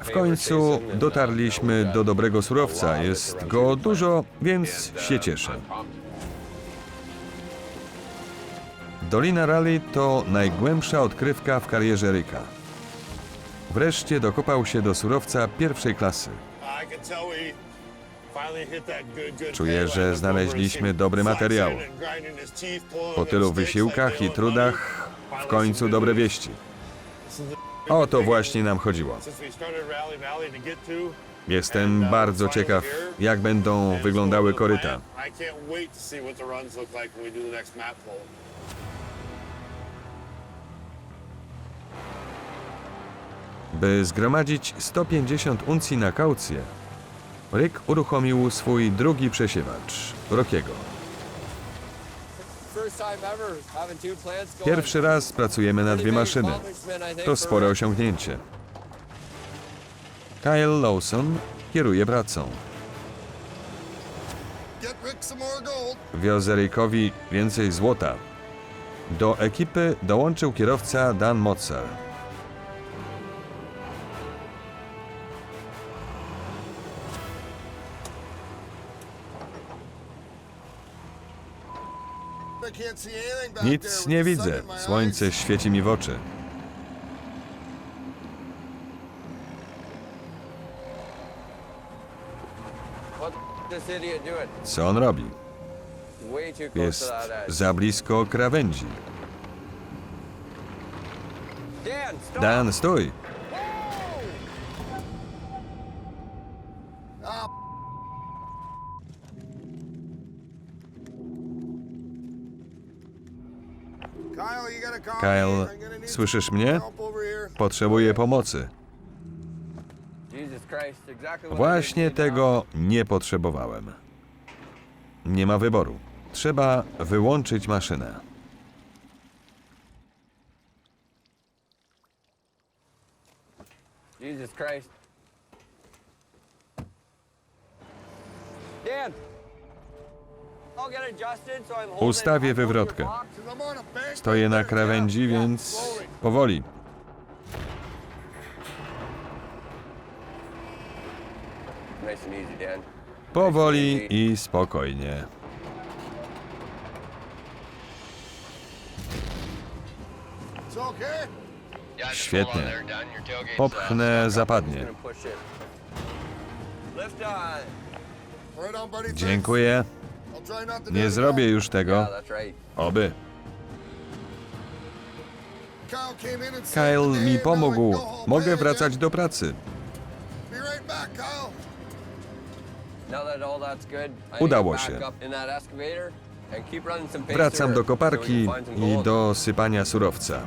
W końcu dotarliśmy do dobrego surowca. Jest go dużo, więc się cieszę. Dolina Rally to najgłębsza odkrywka w karierze Ryka. Wreszcie dokopał się do surowca pierwszej klasy. Czuję, że znaleźliśmy dobry materiał. Po tylu wysiłkach i trudach, w końcu dobre wieści. O to właśnie nam chodziło. Jestem bardzo ciekaw, jak będą wyglądały koryta. By zgromadzić 150 uncji na kaucję, Rick uruchomił swój drugi przesiewacz, Rockiego. Pierwszy raz pracujemy na dwie maszyny. To spore osiągnięcie. Kyle Lawson kieruje pracą. Wiozę Rickowi więcej złota. Do ekipy dołączył kierowca Dan Mozar. Nic nie widzę. Słońce świeci mi w oczy. Co on robi? Jest za blisko krawędzi. Dan, stój! Kyle, słyszysz mnie? Potrzebuję pomocy. Właśnie tego nie potrzebowałem. Nie ma wyboru. Trzeba wyłączyć maszynę. Jesus Christ. Dan! Ustawię wywrotkę. Stoję na krawędzi, więc powoli. Powoli i spokojnie. Świetnie. Popchnę zapadnie. Dziękuję. Nie zrobię już tego. Oby. Kyle mi pomógł. Mogę wracać do pracy. Udało się. Wracam do koparki i do sypania surowca.